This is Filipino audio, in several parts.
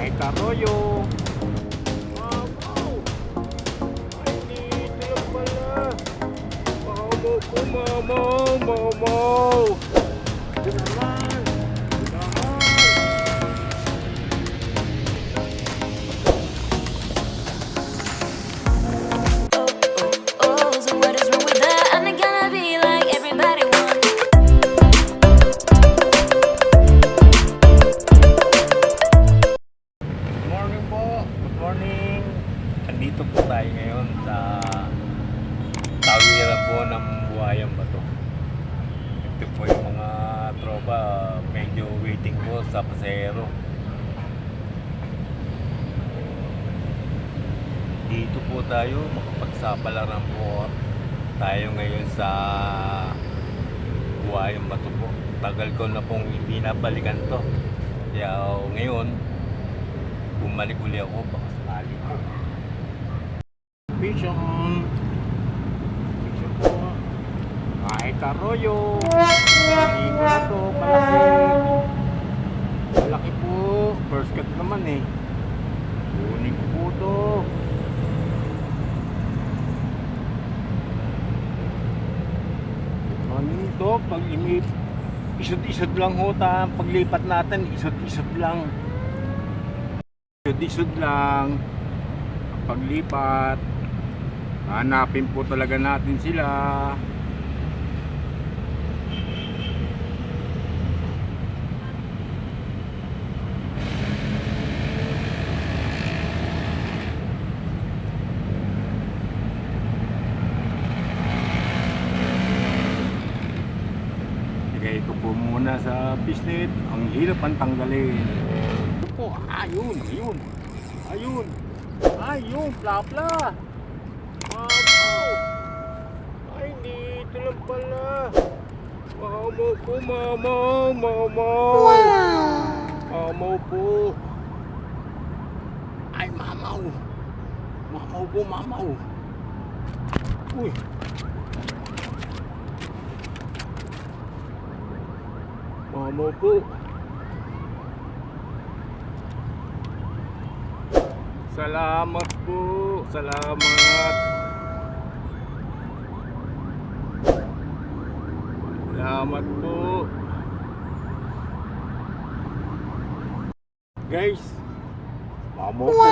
kahit arroyo. Mamaw! Ay, dito lang pala. Mamaw mamaw, mamaw. Po tayo makapagsapalaran po tayo ngayon sa buhayang bato po. Tagal ko na pong hindi nabalikan to. Kaya ngayon, bumalik uli ako baka sakali. Vision. Vision po. Kahit arroyo. Hindi ko na to. Malaki. Malaki po. First cut naman eh. Kunin po to. Pag imip isod-isod lang ho ta paglipat natin isod-isod lang. Isod-isod lang ang paglipat. Hanapin po talaga natin sila Lagay ko po muna bisnet. Ang hirap ang tanggalin. Po, ayun, ayun. Ayun. Ayun, plapla. Mamaw. Ay, dito lang pala. Mamaw po, mamaw, mamaw. Mamaw po. Ay, mamaw. Mamaw po, mamaw. Uy. Mamaw po. Salamat po. Salamat. Salamat po. Guys, mamo po.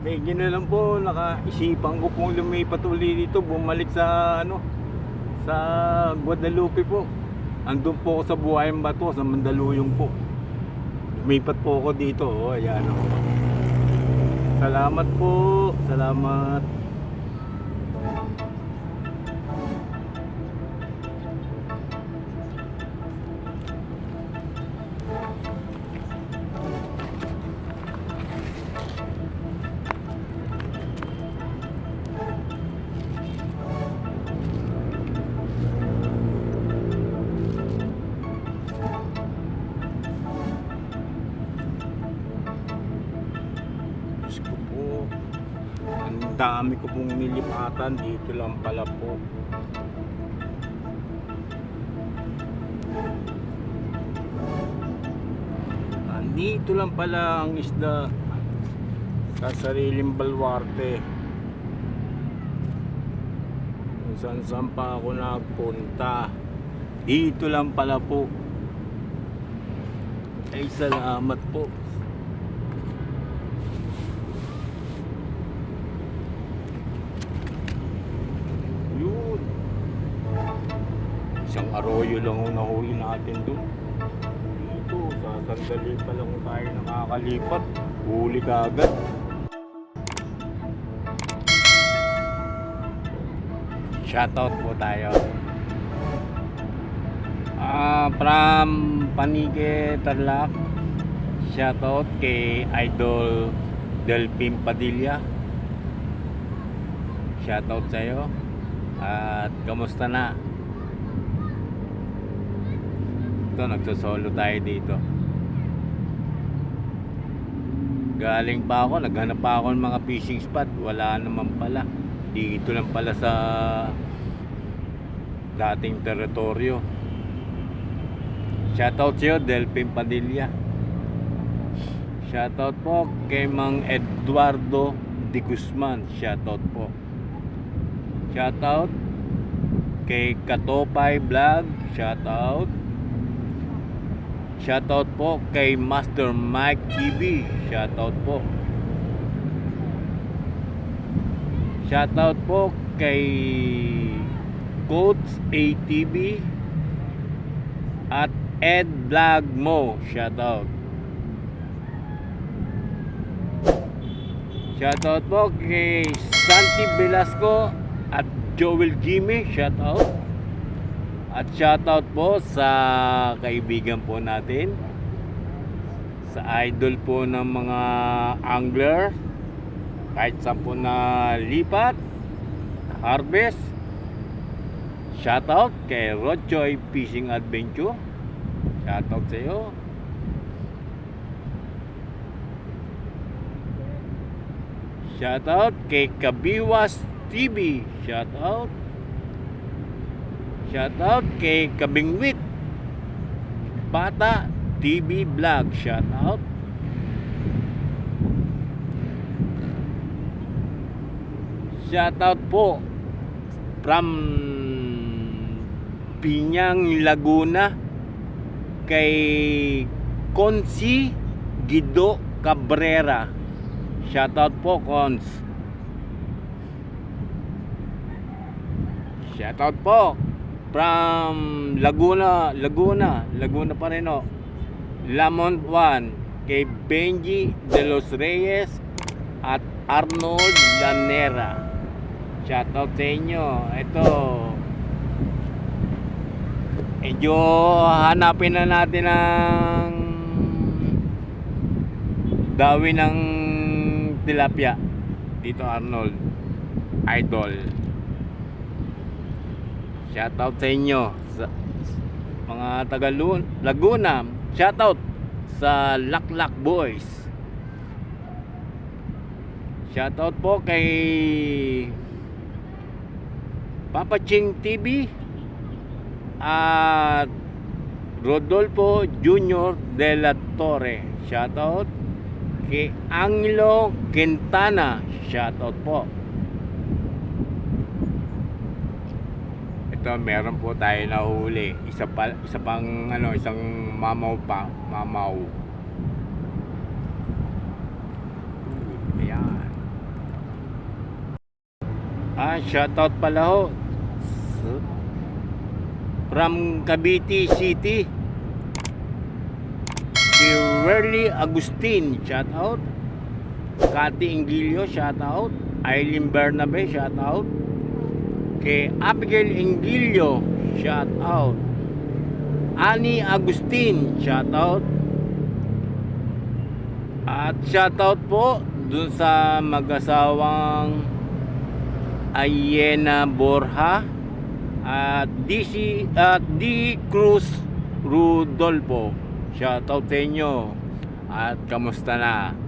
Medyo na lang po, nakaisipan ko pong lumipat uli dito, bumalik sa ano, sa Guadalupe po. Andun po ako sa Buhayang Bato, sa Mandaluyong po. Lumipat po ako dito, oh, ayan oh. Salamat po, salamat. Dami ko pong nilipatan. Dito lang pala po. Andito lang pala ang isda sa sariling balwarte. Kung saan saan pa ako nagpunta. Dito lang pala po. Ay salamat po. Yun. Isang arroyo lang ang nahuli natin doon. Dito, sa sandali pa lang tayo nakakalipat. Huli ka agad. Shoutout po tayo. Ah, from Panige Tarlac. Shoutout kay Idol Delphin Padilla. Shoutout sa'yo. At kamusta na? Ito, nagsosolo tayo dito. Galing pa ako, naghanap pa ako ng mga fishing spot. Wala naman pala. Dito lang pala sa dating teritoryo. Shoutout sa'yo, Delphin Padilla. Shoutout po kay Mang Eduardo Di Guzman. Shoutout po. Shoutout kay Katopay Vlog. Shoutout. Shoutout po kay Master Mike TV. Shoutout po. Shoutout po kay Coach ATV at Ed Vlog Mo. Shoutout. Shoutout po kay Santi Velasco at Joel Jimmy. Shoutout. At shoutout po sa kaibigan po natin. Sa idol po ng mga angler. Kahit saan po na lipat. Harvest. Shoutout kay Rodjoy Fishing Adventure. Shoutout sa iyo. Shoutout kay Kabiwas TV. Shoutout. Shoutout kay Kabingwit. Bata TV Vlog. Shoutout. Shoutout po from Pinyang Laguna kay Consi Guido Cabrera. Shoutout po, Cons. Shoutout po from Laguna, Laguna, Laguna pa rin o. Lamont 1 kay Benji De Los Reyes at Arnold Lanera. Shoutout sa inyo. Ito, medyo hanapin na natin ang dawi ng tilapia dito Arnold idol shoutout sa inyo sa mga taga Laguna. Shoutout sa Laklak Boys. Shoutout po kay Papa Ching TV at Rodolfo Junior de la Torre. Shoutout kay Angelo Quintana. Shoutout po ito meron po tayo nahuli isa pa isa pang ano isang mamaw pa mamaw ayan ah shoutout pala ho from Cavite City si Werly Agustin, shout out. Cathy Ingilio, shout out. Eileen Bernabe, shout out. Kay Abigail Ingilio, shout out. Ani Agustin, shout out. At shout out po dun sa mag-asawang Ayena Borja at DC at D Cruz Rudolfo. Shoutout sa inyo. At kamusta na?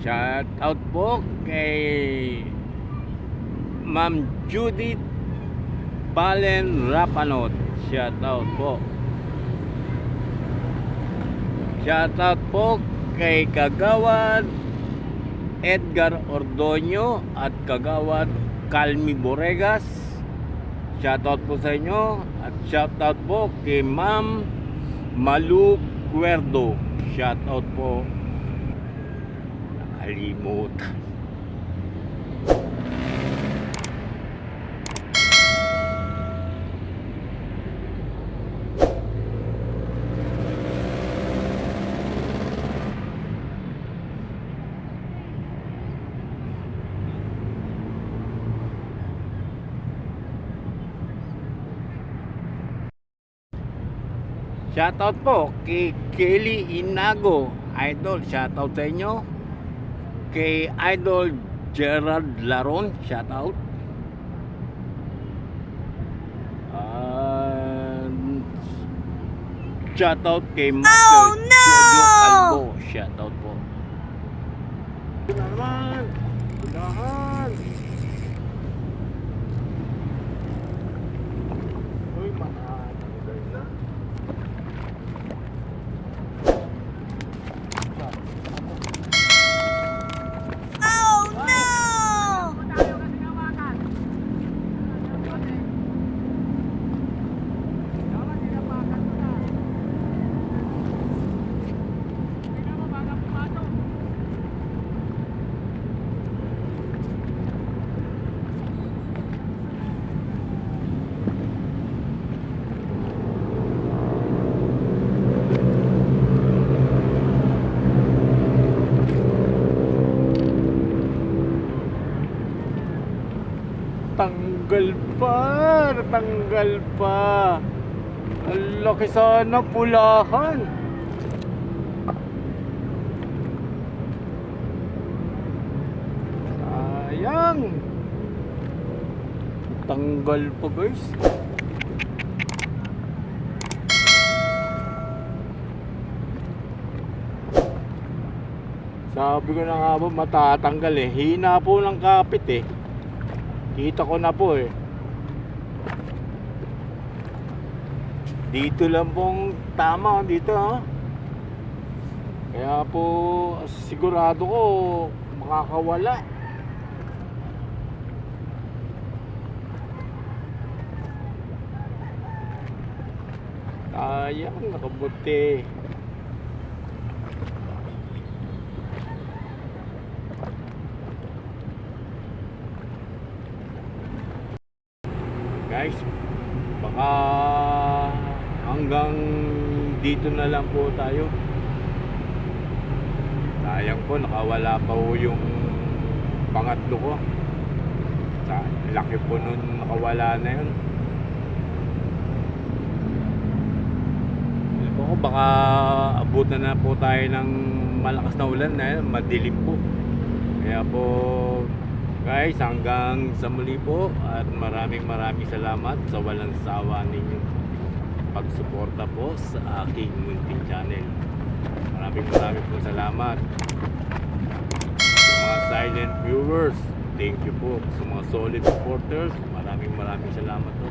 Shoutout po kay Ma'am Judith Palen Rapanot. Shoutout po. Shoutout po kay Kagawad Edgar Ordoño at Kagawad Calmi Boregas. Shoutout po sa inyo at shoutout po kay Ma'am Malu Cuerdo. Shoutout po. Nakalimutan. Shoutout po kay Kelly Inago. Idol, shoutout sa inyo. Kay Idol Gerald Laron, shoutout. And shoutout kay Master Oh, no! Jojo Albo, shoutout po. Naman! Dahan! Natanggal pa, natanggal pa. Ang laki sana pulahan. Sayang. Tanggal pa guys. Sabi ko na nga ba matatanggal eh. Hina po ng kapit eh. Kita ko na po eh. Dito lang pong tama dito ha. Kaya po sigurado ko makakawala. Sayang, nakabuti. Guys, baka hanggang dito na lang po tayo. Sayang po, nakawala pa po yung pangatlo ko. Sa laki po nun nakawala na yun. Po baka abutan na po tayo ng malakas na ulan na madilim po. Kaya po guys, hanggang sa muli po at maraming maraming salamat sa walang sawa ninyong pagsuporta po sa aking munting channel. Maraming maraming po salamat. Sa mga silent viewers, thank you po. Sa mga solid supporters, maraming maraming salamat po.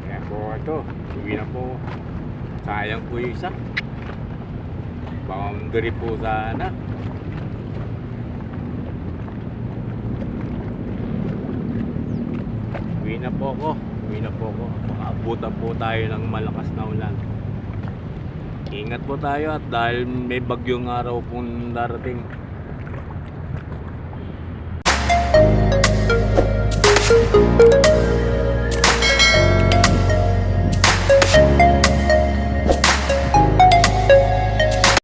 Kaya po ito, uwi na po. Sayang po yung isa. Boundary po sana. Uwi na po ako. Uwi na po ako. Makaabutan po tayo ng malakas na ulan. Ingat po tayo at dahil may bagyong araw pong darating. Thank